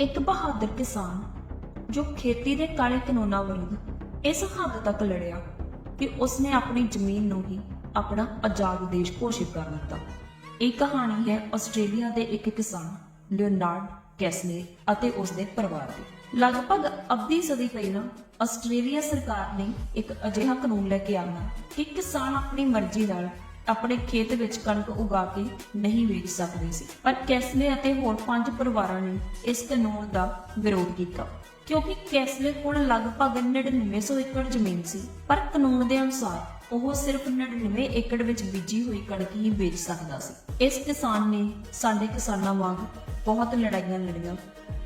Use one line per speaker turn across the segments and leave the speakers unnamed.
ਇੱਕ ਬਹਾਦਰ ਕਿਸਾਨ, ਜੋ ਖੇਤੀ ਦੇ ਕਾਲੇ ਕਾਨੂੰਨਾਂ ਵਿਰੁੱਧ ਇਸ ਹੱਦ ਤੱਕ ਲੜਿਆ ਕਿ ਉਸਨੇ ਆਪਣੀ ਜ਼ਮੀਨ ਨੂੰ ਹੀ ਆਪਣਾ ਆਜ਼ਾਦ ਦੇਸ਼ ਘੋਸ਼ਿਤ ਕਰ ਦਿੱਤਾ। ਇਹ ਕਹਾਣੀ ਹੈ ਆਸਟ੍ਰੇਲੀਆ ਦੇ ਇੱਕ ਕਿਸਾਨ, ਲਿਓਨਾਰਡ ਕੈਸਲੇ ਅਤੇ ਉਸਦੇ ਪਰਿਵਾਰ ਦੀ। ਲਗਭਗ ਅੱਧੀ ਸਦੀ ਪਹਿਲਾਂ ਆਸਟ੍ਰੇਲੀਆ ਸਰਕਾਰ ਨੇ ਇੱਕ ਅਜਿਹਾ ਕਾਨੂੰਨ ਲੈ ਕੇ ਆਇਆ ਕਿ ਕਿਸਾਨ ਆਪਣੀ ਮਰਜ਼ੀ ਨਾਲ ਆਪਣੇ ਖੇਤ ਵਿੱਚ ਕਣਕ ਉਗਾ ਕੇ ਨਹੀਂ ਵੇਚ ਸਕਦੇ ਸੀ। ਪਰ ਕੈਸਲੇ ਅਤੇ ਹੋਰ ਪੰਜ ਪਰਿਵਾਰਾਂ ਨੇ ਇਸ ਕਾਨੂੰਨ ਦਾ ਵਿਰੋਧ ਕੀਤਾ। ਕਿਉਂਕਿ ਕੈਸਲੇ ਕੋਲ ਲਗਭਗ 9900 ਏਕੜ ਜ਼ਮੀਨ ਸੀ, ਪਰ ਕਾਨੂੰਨ ਦੇ ਅਨੁਸਾਰ ਉਹ ਸਿਰਫ 99 ਏਕੜ ਵਿੱਚ ਬੀਜੀ ਹੋਈ ਕਣਕ ਹੀ ਵੇਚ ਸਕਦਾ ਸੀ। ਇਸ ਕਿਸਾਨ ਨੇ ਸਾਡੇ ਕਿਸਾਨਾਂ ਵਾਂਗ ਬਹੁਤ ਲੜਾਈਆਂ ਲੜੀਆਂ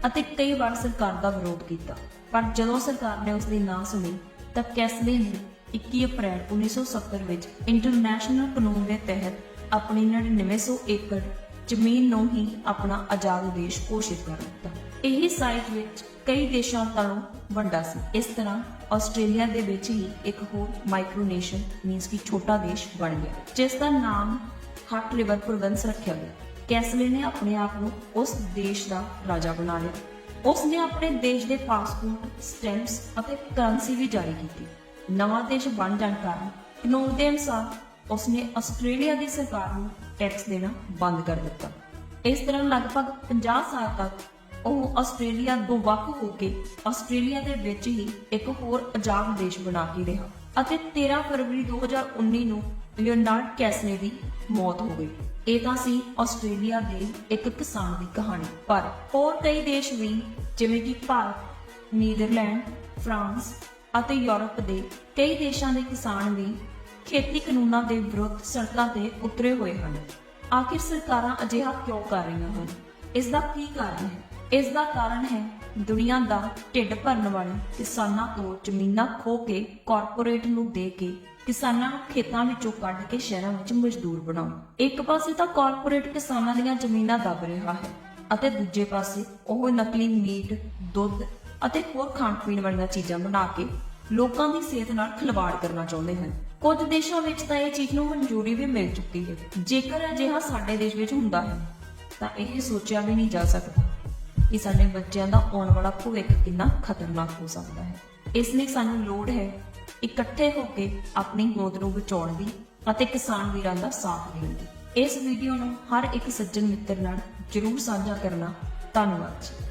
ਅਤੇ ਕਈ ਵਾਰ ਸਰਕਾਰ ਦਾ ਵਿਰੋਧ ਕੀਤਾ। ਪਰ ਜਦੋਂ ਸਰਕਾਰ ਨੇ ਉਸ ਦੀ ਨਾ ਸੁਣੀ, ਤਾਂ ਕੈਸਲੇ ਨੇ 21 ਅਪ੍ਰੈਲ 1970 ਵਿੱਚ ਇੰਟਰਨੈਸ਼ਨਲ ਕਾਨੂੰਨ ਦੇ ਤਹਿਤ ਆਪਣੀ 9900 ਏਕੜ ਜ਼ਮੀਨ ਨੂੰ ਹੀ ਆਪਣਾ ਆਜ਼ਾਦ ਦੇਸ਼ ਘੋਸ਼ਿਤ ਕਰ ਦਿੱਤਾ। ਇਹ ਸਾਈਜ਼ ਵਿੱਚ ਕਈ ਦੇਸ਼ਾਂ ਨਾਲੋਂ ਵੱਡਾ ਸੀ। ਇਸ ਤਰ੍ਹਾਂ ਆਸਟ੍ਰੇਲੀਆ ਦੇ ਵਿੱਚ ਹੀ ਇੱਕ ਹੋਰ ਮਾਈਕਰੋਨੇਸ਼ਨ ਮੀਨਸ ਕਿ ਛੋਟਾ ਦੇਸ਼ ਬਣ ਗਿਆ, ਜਿਸ ਦਾ ਨਾਮ ਹੱਟ ਰਿਵਰ ਪ੍ਰੋਵਿੰਸ ਰੱਖਿਆ ਗਿਆ। ਕੈਸਲੇ ਨੇ ਆਪਣੇ ਆਪ ਨੂੰ ਉਸ ਦੇਸ਼ ਦਾ ਰਾਜਾ ਬਣਾ ਲਿਆ। ਉਸ ਨੇ ਆਪਣੇ ਦੇਸ਼ ਦੇ ਪਾਸਪੋਰਟ, ਸਟੈਂਪਸ ਅਤੇ ਕਰੰਸੀ ਵੀ ਜਾਰੀ ਕੀਤੀ। ਨਵਾਂ ਦੇਸ਼ ਬਣ ਜਾਣ ਕਾਰਨ ਕਾਨੂੰਨ ਦੇ ਅਨੁਸਾਰ ਉਸ ਨੇ ਆਸਟ੍ਰੇਲੀਆ ਦੀ ਸਰਕਾਰ ਨੂੰ ਟੈਕਸ ਦੇਣਾ ਬੰਦ ਕਰ ਦਿੱਤਾ। ਇਸ ਤਰ੍ਹਾਂ ਲਗਭਗ 50 ਸਾਲ ਤੱਕ ਉਹ ਆਸਟ੍ਰੇਲੀਆ ਤੋਂ ਵੱਖ ਹੋ ਕੇ ਆਸਟ੍ਰੇਲੀਆ ਦੇ ਵਿੱਚ ਹੀ ਇੱਕ ਹੋਰ ਆਜ਼ਾਦ ਦੇਸ਼ ਬਣਾ ਕੇ ਰਿਹਾ ਅਤੇ 13 ਫਰਵਰੀ 2019 ਨੂੰ ਲਿਓਨਾਰਡ ਕੈਸਨੇ ਦੀ ਮੌਤ ਹੋ ਗਈ। ਇਹ ਤਾਂ ਸੀ ਆਸਟ੍ਰੇਲੀਆ ਦੇ ਇੱਕ ਕਿਸਾਨ ਦੀ ਕਹਾਣੀ। ਪਰ ਹੋਰ ਕਈ ਦੇਸ਼ ਵੀ ਜਿਵੇਂ ਕਿ ਭਾਰਤ, ਨੀਦਰਲੈਂਡ, ਫਰਾਂਸ ਅਤੇ ਯੂਰਪ ਦੇ ਕਈ ਦੇਸ਼ਾਂ ਦੇ ਕਿਸਾਨ ਵੀ ਖੇਤੀ ਕਾਨੂੰਨਾਂ ਦੇ ਵਿਰੁੱਧ ਸੜਕਾਂ ਤੇ ਉਤਰੇ ਹੋਏ ਹਨ। ਆਖਿਰ ਸਰਕਾਰਾਂ ਅਜਿਹਾ ਕਿਉਂ ਕਰ ਰਹੀਆਂ ਹਨ? ਇਸ ਦਾ ਕੀ ਕਾਰਨ ਹੈ? ਇਸ ਦਾ ਕਾਰਨ ਹੈ ਦੁਨੀਆ ਦਾ ਢਿੱਡ ਭਰਨ ਵਾਲੇ ਕਿਸਾਨਾਂ ਤੋਂ ਜ਼ਮੀਨਾਂ ਖੋ ਕੇ ਕਾਰਪੋਰੇਟ ਨੂੰ ਦੇ ਕੇ ਕਿਸਾਨਾਂ ਨੂੰ ਖੇਤਾਂ ਵਿੱਚੋਂ ਕੱਢ ਕੇ ਸ਼ਹਿਰਾਂ ਵਿੱਚ ਮਜ਼ਦੂਰ ਬਣਾਉਣ। ਇੱਕ ਪਾਸੇ ਤਾਂ ਕਾਰਪੋਰੇਟ ਕਿਸਾਨਾਂ ਦੀਆਂ ਜ਼ਮੀਨਾਂ ਦੱਬ ਰਿਹਾ ਹੈ ਅਤੇ ਦੂਜੇ ਪਾਸੇ ਉਹ ਨਕਲੀ ਮੀਟ, ਦੁੱਧ ਅਤੇ ਹੋਰ ਖਾਣ ਪੀਣ ਵਾਲੀਆਂ ਚੀਜ਼ਾਂ ਬਣਾ ਕੇ ਲੋਕਾਂ ਦੀ ਸਿਹਤ ਨਾਲ ਖਿਲਵਾੜ ਕਰਨਾ ਚਾਹੁੰਦੇ ਹਨ। ਕੁਝ ਦੇਸ਼ਾਂ ਵਿੱਚ ਤਾਂ ਇਹ ਚੀਜ਼ ਨੂੰ ਮਨਜ਼ੂਰੀ ਵੀ ਮਿਲ ਚੁੱਕੀ ਹੈ। ਜੇਕਰ ਅਜਿਹਾ ਸਾਡੇ ਦੇਸ਼ ਵਿੱਚ ਹੁੰਦਾ ਹੈ, ਤਾਂ ਇਹ ਸੋਚਿਆ ਵੀ ਨਹੀਂ ਜਾ ਸਕਦਾ ਕਿ ਸਾਡੇ ਬੱਚਿਆਂ ਦਾ ਆਉਣ ਵਾਲਾ ਭਵਿੱਖ ਕਿੰਨਾ ਖਤਰਨਾਕ ਹੋ ਸਕਦਾ ਹੈ। ਇਸ ਲਈ ਸਾਨੂੰ ਲੋੜ ਹੈ ਇਕੱਠੇ ਹੋ ਕੇ ਆਪਣੀ ਗੋਦ ਨੂੰ ਬਚਾਉਣ ਦੀ ਅਤੇ ਕਿਸਾਨ ਵੀਰਾਂ ਦਾ ਸਾਥ ਦੇਣ ਦੀ। ਇਸ ਵੀਡੀਓ ਨੂੰ ਹਰ ਇੱਕ ਸੱਜਣ ਮਿੱਤਰ ਨਾਲ ਜਰੂਰ ਸਾਂਝਾ ਕਰਨਾ ਧੰਨਵਾਦ ਜੀ।